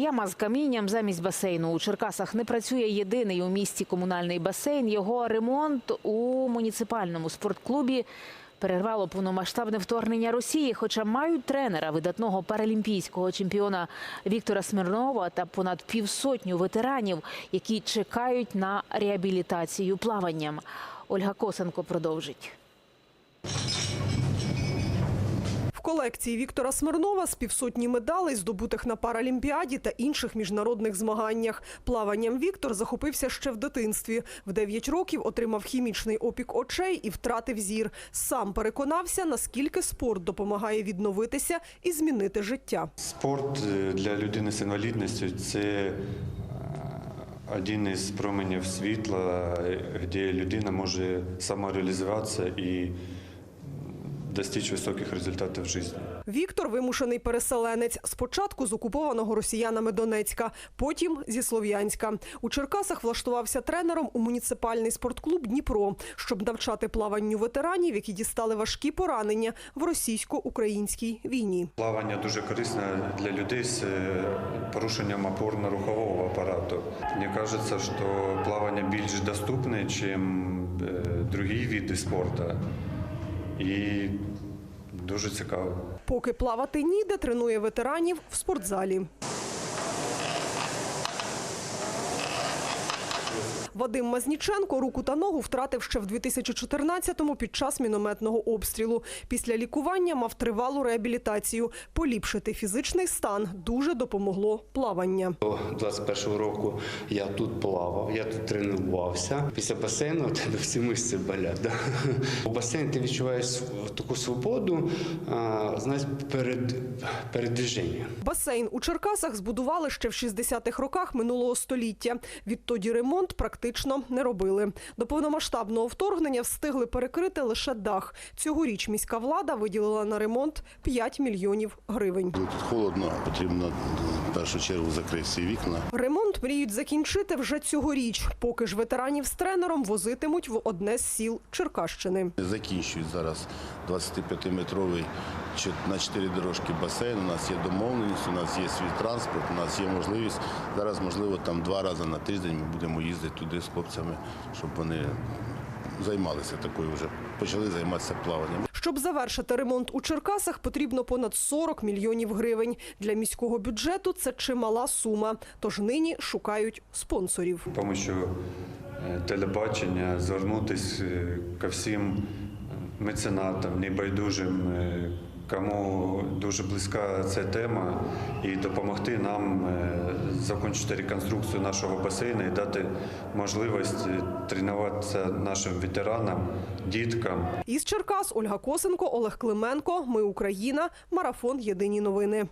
Яма з камінням замість басейну. У Черкасах не працює єдиний у місті комунальний басейн. Його ремонт у муніципальному спортклубі перервало повномасштабне вторгнення Росії. Хоча мають тренера видатного паралімпійського чемпіона Віктора Смірнова та понад півсотню ветеранів, які чекають на реабілітацію плаванням. Ольга Косенко продовжить. Колекції Віктора Смирнова з півсотні медалей, здобутих на Паралімпіаді та інших міжнародних змаганнях. Плаванням Віктор захопився ще в дитинстві. В 9 років отримав хімічний опік очей і втратив зір. Сам переконався, наскільки спорт допомагає відновитися і змінити життя. Спорт е, для людини з інвалідністю це е, один із променів світла, е, де людина може самореалізуватися і достичь високих результатів в житті. Віктор вимушений переселенець. Спочатку з окупованого росіянами Донецька, потім зі Слов'янська. У Черкасах влаштувався тренером у муніципальний спортклуб Дніпро, щоб навчати плаванню ветеранів, які дістали важкі поранення в російсько-українській війні. Плавання дуже корисне для людей з е, порушенням опорно-рухового апарату. Мені кажеться, що плавання більш доступне, ніж інші види спорту. І дуже цікаво. Поки плавати ніде, тренує ветеранів в спортзалі. Вадим Мазніченко руку та ногу втратив ще в 2014-му під час мінометного обстрілу. Після лікування мав тривалу реабілітацію. Поліпшити фізичний стан дуже допомогло плавання. До 21-го року я тут плавав, я тут тренувався. Після басейну у тебе всі мишці болять. Да? У басейні ти відчуваєш таку свободу, знаєш, перед, передвіження. Басейн у Черкасах збудували ще в 60-х роках минулого століття. Відтоді ремонт практично не робили. До повномасштабного вторгнення встигли перекрити лише дах. Цьогоріч міська влада виділила на ремонт 5 мільйонів гривень. Тут холодно, потрібно в першу чергу закрити всі вікна. Ремонт мріють закінчити вже цьогоріч, поки ж ветеранів з тренером возитимуть в одне з сіл Черкащини. Закінчують зараз 25-метровий чот- на 4 дорожки басейн. У нас є домовленість, у нас є свій транспорт, у нас є можливість. Зараз, можливо, там два рази на тиждень ми будемо їздити туди з хлопцями, щоб вони займалися такою вже, почали займатися плаванням. Щоб завершити ремонт у Черкасах, потрібно понад 40 мільйонів гривень. Для міського бюджету це чимала сума. Тож нині шукають спонсорів. З допомогою е, телебачення звернутися е, ко всім меценатам, небайдужим, е, кому дуже близька ця тема, і допомогти нам е, закінчити реконструкцію нашого басейну і дати можливість е, тренуватися нашим ветеранам, діткам. Із Черкас Ольга Косенко, Олег Клименко. Ми Україна. Марафон. Єдині новини.